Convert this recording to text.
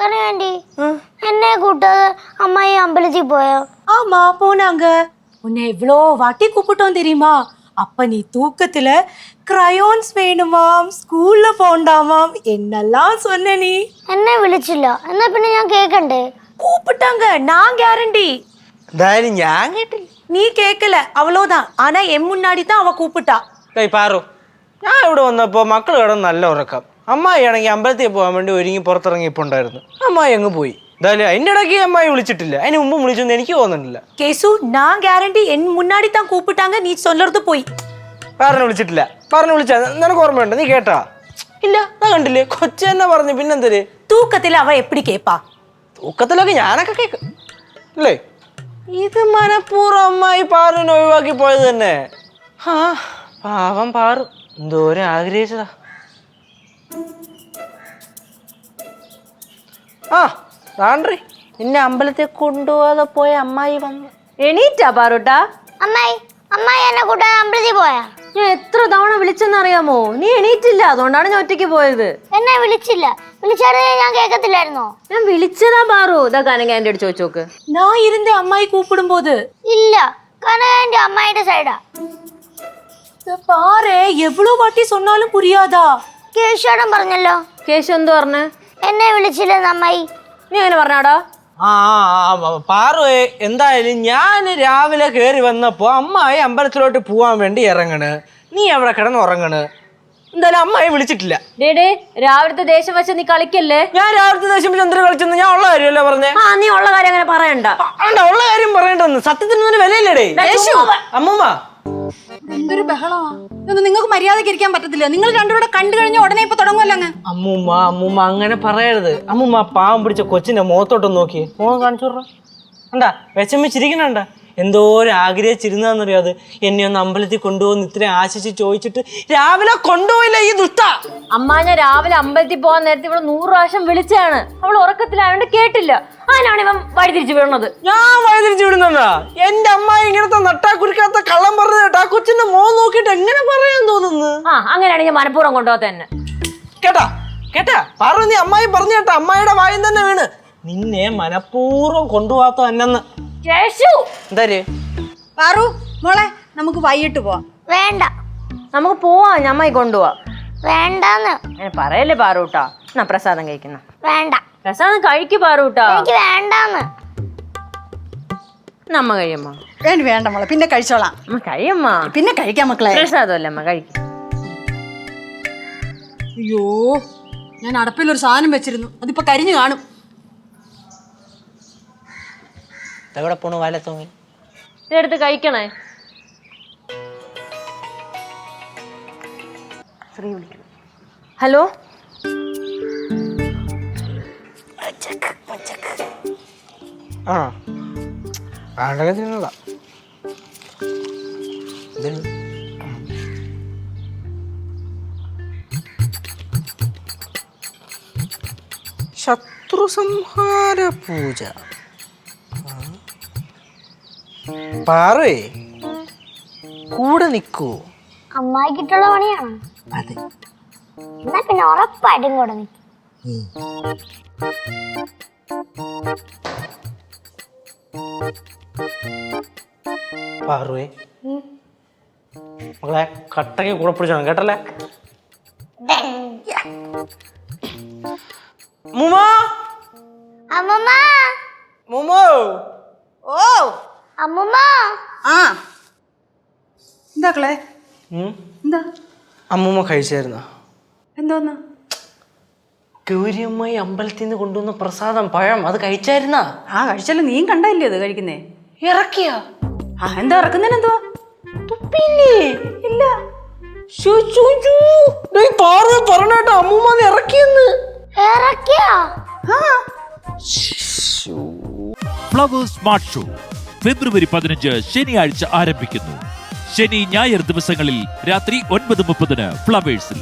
കനകാൻറ്റി എന്നെ കൂട്ടാതെ അമ്മായി അമ്പലത്തിൽ പോയോ ஆமா போனாங்க உன்னை எவ்வளோ வாட்டி கூப்பிட்டோம் தெரியுமா அப்ப நீ தூக்கத்துல crayons வேணுமாம் ஸ்கூல்ல போண்டாமாம் என்னெல்லாம் சொன்ன நீ എന്നെ വിളിച്ചില്ല എന്നാ പിന്നെ ഞാൻ കേക്കണ്ടേ கூப்பிட்டாங்க நான் கேரண்டி എന്തായാലും ഞാൻ കേട്ടില്ല நீ கேட்கல அவ்வளோதான் ஆனா என் முன்னாடி தான் அவ கூப்பிட்டா ഏയ് പാറു ഞാൻ ഇവിടെ വന്നപ്പോൾ മക്കൾ കിടന്ന് നല്ല ഉറക്കം അമ്മായി ആണെങ്കിൽ അമ്പലത്തിൽ പോകാൻ വേണ്ടി ഒരുങ്ങി പുറത്തിറങ്ങിയിട്ടുണ്ടായിരുന്നു അമ്മായി അങ്ങ് പോയി എന്തായാലും അതിൻ്റെ ഇടയ്ക്ക് അമ്മായി വിളിച്ചിട്ടില്ല അതിന് മുമ്പ് വിളിച്ചെന്ന് എനിക്ക് തോന്നുന്നില്ല கேசு நான் கேரண்டி என் முன்னாடி தான் கூப்பிட்டாங்க நீ சொல்றது போய் പറഞ്ഞു വിളിച്ചിട്ടില്ല പറഞ്ഞു വിളിച്ചാ നിനക്ക് ഓർമ്മയുണ്ട് നീ കേട്ടാ ഇല്ല ഞാൻ കണ്ടില്ലേ കൊച്ചു തന്നെ പറഞ്ഞു പിന്നെന്തര് தூக்கத்துல அவ எப்படி கேப்பா തൂക്കത്തിലൊക്കെ ഞാനൊക്കെ കേൾക്കും അല്ലേ ഇത് മനഃപൂർവ്വം അമ്മായി പാറുവിനെ ഒഴിവാക്കി പോയത് തന്നെ ആ പാവം പാറു എന്തോരം ആഗ്രഹിച്ചതാ ആ താണ്ടി നിന്നെ അമ്പലത്തിൽ കൊണ്ടുപോകാതെ പോയ അമ്മായി വന്നു എണീറ്റാ പാറൂട്ടാ അമ്മായി അമ്മായി എന്നെ കൂട്ടാതെ അമ്പലത്തിൽ പോയാ ഞാൻ എത്ര തവണ വിളിച്ചെന്നറിയാമോ നീ എണീറ്റില്ല അതുകൊണ്ടാണ് ഞാൻ ഒറ്റയ്ക്ക് പോയത് എന്നെ വിളിച്ചില്ല വിളിച്ചാലേ ഞാൻ കേക്കത്തില്ലായിരുന്നോ ഞാൻ വിളിച്ചതാ പാറു ഇതാ കനക എന്റെ അടുത്ത് ചോദിച്ചു നോക്ക് நான் இருந்தேன் அம்மாயி கூப்பிடும்போது ഇല്ല കനകാൻറ്റി അമ്മായിയുടെ സൈഡാ இத பாரு எவ்வளவு வாட்டி சொன்னாலும் புரியாதா കേശോടം പറഞ്ഞല്ലോ. കേശു എന്തു പറഞ്ഞു? എന്നെ വിളിച്ചില്ലേ നമ്മായി നീ അങ്ങനെ പറഞ്ഞാടോ? ആ പാറുവേ എന്തായാലും ഞാൻ രാവിലെ കയറി വന്നപ്പോൾ അമ്മായി അമ്പലത്തിലോട്ട് പോവാൻ വേണ്ടി ഇറങ്ങണ്. നീ അവിടെ കിടന്ന് ഉറങ്ങണ്. എന്തായാലും അമ്മായി വിളിച്ചിട്ടില്ല. ഡേഡേ രാവിലത്തെ ദേശം വെച്ച് നീ കളിക്കല്ലേ? ഞാൻ രാവിലത്തെ ദേശം ചന്ദ്ര കളിച്ചെന്ന് ഞാൻ ഉള്ള കാര്യമല്ലേ പറഞ്ഞേ? ആ നീ ഉള്ള കാര്യം അങ്ങനെ പറയണ്ട. ഉള്ള കാര്യം പറയണ്ടെന്ന്. സത്യത്തിന് വിലയില്ലേ വിലയില്ലടേ അമ്മൂമ്മ. എന്തൊരു ബഹളമാ? ഇതൊന്നും നിങ്ങൾക്ക് മര്യാദയ്ക്ക് ഇരിക്കാൻ പറ്റത്തില്ല. നിങ്ങൾ രണ്ടുകൂടെ കണ്ടു കഴിഞ്ഞ ഉടനെ ഇപ്പൊ തുടങ്ങുമല്ലോ അങ്ങ്. അമ്മൂമ്മ അമ്മൂമ്മ അങ്ങനെ പറയരുത്. അമ്മൂമ്മ പാവം പിടിച്ച കൊച്ചിന്റെ മുഖത്തോട്ടൊന്ന് നോക്കി. മോൻ കാണിച്ചു. കണ്ടാ വിഷമിച്ചിരിക്കണണ്ട എന്തോരം ആഗ്രഹിച്ചിരുന്നറിയോ അത്? എന്നെ ഒന്ന് അമ്പലത്തിൽ കൊണ്ടുപോകുന്ന ഇത്രയും ആശിച്ച് ചോദിച്ചിട്ട് രാവിലെ കൊണ്ടുപോയില്ല ഈ ദുഷ്ട. ഞാൻ രാവിലെ അമ്പലത്തിൽ പോകാൻ നേരത്തെ ഇവിടെ നൂറ് പ്രാവശ്യം വിളിച്ചാണ് അവൾ ഉറക്കത്തിലായോണ്ട് കേട്ടില്ല. അതിനാണ് ഇവൻ വഴിതിരിച്ചു വിടുന്നത് ഞാൻ വഴിതിരിച്ചു വിടുന്നതാ. എന്റെ അമ്മ ഇങ്ങനത്തെ നട്ടാ കുരിക്കാത്ത കള്ളം പറഞ്ഞു കേട്ടാ കൊച്ചിന്റെ മോൻ നോക്കിട്ട് എങ്ങനെ പറയാൻ തോന്നുന്നു? ആ ഞാൻ മനഃപൂർവം കൊണ്ടുപോ തന്നെ. കേട്ടാ കേട്ടാ പറഞ്ഞു നീ അമ്മായി പറഞ്ഞു കേട്ടാ അമ്മായിയുടെ വായും തന്നെ വീണ്. നിന്നെ മനഃപൂർവം കൊണ്ടുപോകാത്ത എന്നെന്ന് കേശു പാറു മോളെ നമുക്ക് വൈകിട്ട് പോവാം. വേണ്ട. നമുക്ക് പോവാ ഞാൻ അമ്മായി കൊണ്ടുപോവാ. വേണ്ടെന്ന്. അങ്ങനെ പറയല്ലേ പാറൂട്ടാ എന്നാ പ്രസാദം കഴിക്കുന്ന. വേണ്ട. പ്രസാദം കഴിക്കു പാറൂട്ടാ എനിക്ക് വേണ്ടാന്ന്. നമ്മ കഴിയമ്മ വേണ്ട വേണ്ട മോളെ. പിന്നെ കഴിച്ചോളാം. അമ്മ കഴിയമ്മ പിന്നെ കഴിക്കാം മക്കളെ. പ്രസാദമല്ലേ അമ്മ? കഴിക്കും. അയ്യോ ഞാൻ അടപ്പിൽ ഒരു സാധനം വെച്ചിരുന്നു. അതിപ്പോ കരിഞ്ഞു കാണും. എവിടെ പോണു വല തൂങ്ങി? ഇതെടുത്ത് കഴിക്കണേ. ഹലോ? ആ വേണ്ടൊക്കെ തിന്നതാ ഇതുണ്ട്. ശത്രു സംഹാര പൂജ പാറേ കൂടെ നിൽക്കൂ അമ്മായിക്കിട്ടുള്ള പണിയാണ്? അതെ. എന്നാ പിന്നെ ഉറപ്പായിട്ടും കൂടെ നിൽക്കും പാറുവേ. മകളെ കട്ടയ്ക്ക് കൂടെ പിടിച്ചോണം കേട്ടല്ലേ? മുമാ? അമ്മമ്മ. മുമോ? ഓ. അമ്മമ്മ. ആ. എന്താക്കളെ എന്താ? അമ്മൂമ്മ കഴിച്ചായിരുന്നോ? എന്തോന്ന്? ഗൗരിയമ്മായി അമ്പലത്തിൽ നിന്ന് കൊണ്ടുവന്ന പ്രസാദം പഴം അത് കഴിച്ചായിരുന്ന? ആ കഴിച്ചല്ലോ. നീ കണ്ടല്ലേ അത് കഴിക്കുന്നേ? ഇറക്കിയ? ആ എന്താ ഇറക്കുന്നതിന് എന്തുവാ? തുപ്പില്ലേ ഇല്ല. പാറു പറഞ്ഞേട്ടോ അമ്മൂമ്മ അത് ഇറക്കിയെന്ന്. ഇറക്കിയാ? ഫ്ലവേഴ്സ് സ്മാർട്ട് ഷോ ഫെബ്രുവരി പതിനഞ്ച് ശനിയാഴ്ച ആരംഭിക്കുന്നു. ശനി ഞായർ ദിവസങ്ങളിൽ രാത്രി ഒൻപത് മുപ്പതിന് ഫ്ലവേഴ്സിൽ